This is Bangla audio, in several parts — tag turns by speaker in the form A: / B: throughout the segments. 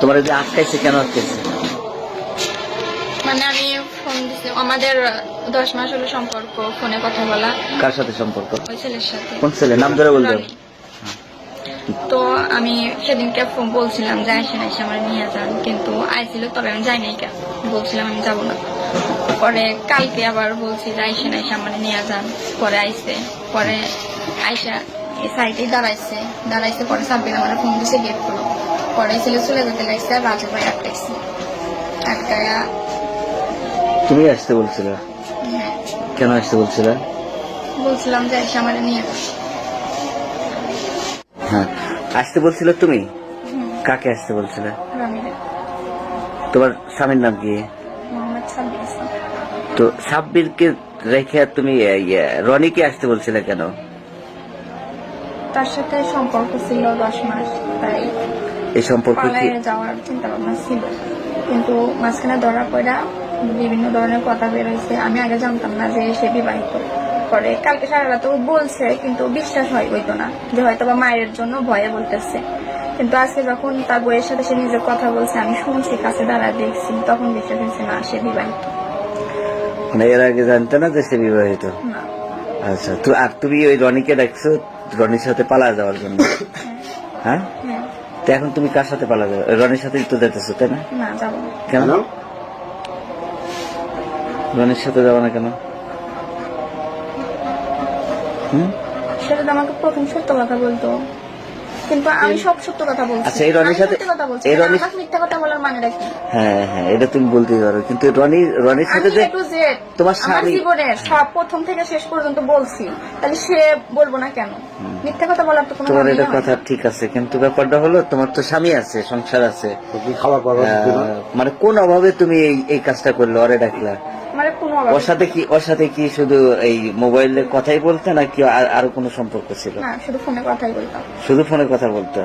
A: তোমার যে আটকাইছে কেন আটকাইছে?
B: মানে আমি ফোন দিছি আমাদের দশ মাস হলো সম্পর্ক ফোনে কথা বলা।
A: কার সাথে সম্পর্ক?
B: ওই ছেলের সাথে।
A: কোন ছেলে? নাম ধরে বলতে
B: তো আমি সেদিনকে ফোন বলছিলাম যে আসেন এসে আমার নিয়ে যান। কিন্তু আইছিল তবে আমি যাই নাই কেন বলছিলাম আমি যাব না। পরে কালকে আবার বলছি যে আইসেন এসে আমার নিয়ে যান। পরে আইসে পরে আইসা এই সাইডে দাঁড়াইছে। দাঁড়াইছে পরে সাব্বির আমার ফোন দিছে গেট খুলো পরে ছেলে চলে যেতে লাগছে ভাই আটকাইছে আটকায়া
A: তুমি আসতে বলছিলে?
B: হ্যাঁ,
A: কেন আসতে বলছিলে?
B: বলছিলাম যে এসে আমার নিয়ে
A: হ্যাঁ। আসতে বলছিলে তুমি? কাকে আসতে বলছিলে? তোমার স্বামীর নাম কি? তো সাব্বিরকে রেখে তুমি ইয়ে, রনিকে আসতে বলছিলে কেন?
B: তার সাথে সম্পর্ক ছিল দশ মাস তাই
A: এই সম্পর্ক কি?
B: পালায়ে যাওয়ার চিন্তা ভাবনা ছিল। কিন্তু মাঝখানে ধরা পড়া বিভিন্ন ধরনের কথা বের হয়েছে। আমি আগে জানতাম না যে সে বিবাহিত পরে কালকে সারা রাত বলছে কিন্তু বিশ্বাস হয় হইতো না যে হয়তো বা মায়ের জন্য ভয়ে বলতেছে। কিন্তু আজকে যখন তার বইয়ের সাথে সে নিজের কথা বলছে আমি শুনছি কাছে দাঁড়া দেখছি তখন বিশ্বাস হয়েছে না সে বিবাহিত।
A: মানে এর আগে জানতে না যে সে বিবাহিত?
B: না।
A: আচ্ছা তো আর তুমি ওই রনিকে দেখছ? রনির সাথে পালা যাওয়ার জন্য? হ্যাঁ?
B: হ্যাঁ।
A: তো এখন তুমি কার সাথে পালা যাবে? রনির সাথে তো যেতেছো তাই না?
B: না যাব না।
A: কেন? রনির সাথে যাব না কেন? হুম?
B: সেটা তো আমাকে প্রথম সত্য কথা বলতো। কিন্তু আমি সব সত্য কথা বলছি।
A: আচ্ছা, এই রনির সাথে-
B: সত্যি কথা বলছি।
A: এই রনির-
B: মিথ্যা কথা বলার মানেটা কি
A: হ্যাঁ হ্যাঁ এটা তুমি বলতেই পারো। কিন্তু রনি রনির সাথে যে তোমার স্বামী-
B: জীবনের সব প্রথম থেকে শেষ পর্যন্ত বলছি। তাহলে সে বলব না কেন? মিথ্যা কথা বলার তো কোনো
A: তোমার এটা কথা ঠিক আছে কিন্তু ব্যাপারটা হলো তোমার তো স্বামী আছে সংসার আছে। আহ, মানে কোন অভাবে তুমি এই এই কাজটা করলে? ওরে ডাকলা।
B: মানে
A: ওর সাথে কি ওর সাথে কি শুধু এই মোবাইলে কথাই বলতে নাকি আর আরও কোনো সম্পর্ক ছিল?
B: না শুধু ফোনে কথাই বলতাম।
A: শুধু ফোনে কথা বলতো?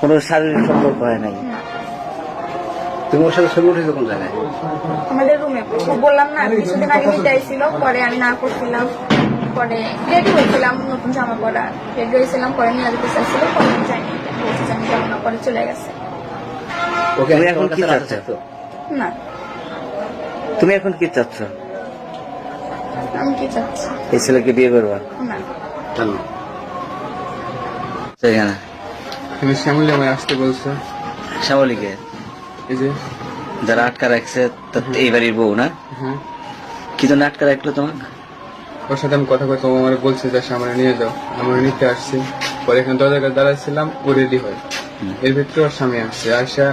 A: কোনো শারীরিক সম্পর্ক হয় নাই?
C: তুমি ওর সাথে ছবি উঠেছো কোন জায়গায়?
B: আমাদের রুমে বললাম না কিছুদিন আগে বিদায় ছিল পরে আমি না করছিলাম। পরে রেডি হয়েছিলাম নতুন জামা পরা। রেডি হয়েছিলাম পরে নিয়ে যেতে চাইছিল পরে আমি যাইনি। বলছি যে আমি যাব না পরে চলে গেছে।
C: ওকে
A: তুমি
C: এখন
A: কি
C: কি?
A: চাচ্ছ?
B: না।
A: তুমি এখন কি চাচ্ছ?
B: আমি কি চাচ্ছি?
A: এই ছেলেকে বিয়ে করবা?
B: না।
C: কেন?
A: সেখানে
D: কিন্তু শ্যামলী আমায় আসতে বলছে।
A: শ্যামলীকে?
D: এই যে।
A: যারা আটকা রাখছে তা এই বাড়ির বউ না?
D: হ্যাঁ
A: কি জন্য আটকা রাখল তোমাকে?
D: ওর সাথে আমি কথা আমার বলছে যে সামনে নিয়ে যাও। আমরা নিতে আসছি। পরে এখানে দরজার কাছে দাঁড়াইছিলাম ও রেডি হয়। এর ভিতরে ওর স্বামী আসছে আসা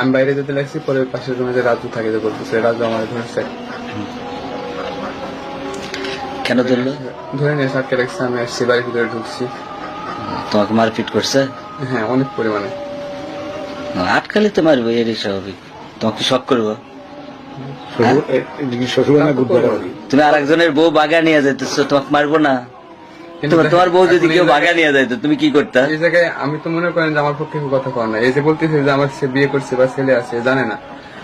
D: আমি বাইরে যেতে লাগছি পরে পাশের রুমে যে রাজু থাকে যে বলতেছে রাজু আমার ধরেছে
A: কেন ধরলো?
D: ধরে নিয়ে আটকে রাখছে আমি আসছি বাড়ির ভিতরে ঢুকছি।
A: তোমাকে মারপিট করছে?
D: হ্যাঁ অনেক পরিমাণে।
A: আটকালে তো মারবো এরই স্বাভাবিক। তোমাকে শখ করব?
C: না বুদ্ধ
A: তুমি আর একজনের বউ বাগা নিয়ে যাইতেছো তোমাকে মারবো না? তোমার তোমার বউ যদি কেউ বাগা নিয়ে যাইতো তুমি কি করতা?
D: এই জায়গায় আমি তো মনে করেন যে আমার পক্ষে কথা কয় না। এই যে বলতেছে যে আমার সে বিয়ে করছে বা ছেলে আছে জানে না।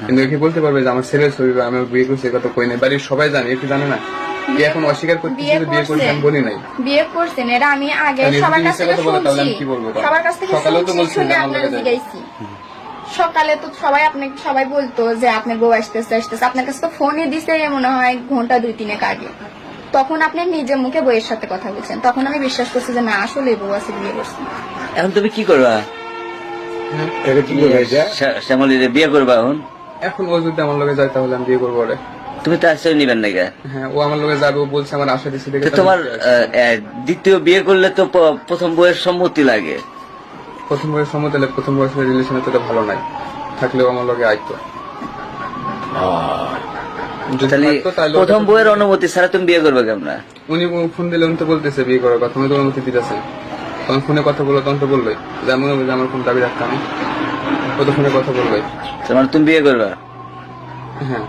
D: কিন্তু কি বলতে পারবে যে আমার ছেলের ছবি বা আমি বিয়ে করছি কথা কই নাই? বাড়ির সবাই জানে একটু জানে না? কি এখন অস্বীকার
B: বিয়ে
D: বিয়ে করছে। আমি বলি নাই।
B: বিয়ে করছেন এটা আমি আগে সবার কাছ থেকে শুনছি।
D: কি বলব? তাহলে?
B: সবার কাছ থেকে শুনে। জিজ্ঞাসি সকালে তো সবাই আপনি সবাই বলতো যে আপনার বউ আসতেছে আসতেছে। আপনার কাছে তো ফোনই দিছে মনে হয় ঘণ্টা দুই তিনেক আগে। তখন আপনি নিজের মুখে বইয়ের সাথে কথা বলছেন। তখন আমি বিশ্বাস করছি যে না আসলে বউ আছে বিয়ে করছে।
A: এখন তুমি কি করবা?
C: এটা কি বলে এটা?
A: শ্যা- বিয়ে করবা এখন?
D: এখন ও যদি আমার লগে যায় তাহলে আমি বিয়ে করব ওরে।
A: তুমি তো আশ্রয় নিবেন না?
D: হ্যাঁ ও আমার লগে যাবে ও বলছে আমার আশা দিচ্ছে দেখে
A: তোমার
D: আমি
A: দ্বিতীয় বিয়ে করলে তো প্রথম বইয়ের সম্মতি লাগে।
D: প্রথম বয়স সম্মতি লাগে প্রথম বয়সের রিলেশনে তো ভালো নাই। থাকলেও আমার লগে আইতো
A: প্রথম বইয়ের অনুমতি ছাড়া তুমি বিয়ে করবে কেমন?
D: উনি ফোন দিলে উনি তো বলতেছে বিয়ে করার কথা উনি তো অনুমতি দিতেছেন তখন ফোনে কথা বলল তখন তো বললোই। যে আমার ফোন দাবি রাখতাম ও তো ফোনে কথা বললোই।
A: তোমার তুমি বিয়ে করবা?
D: হ্যাঁ।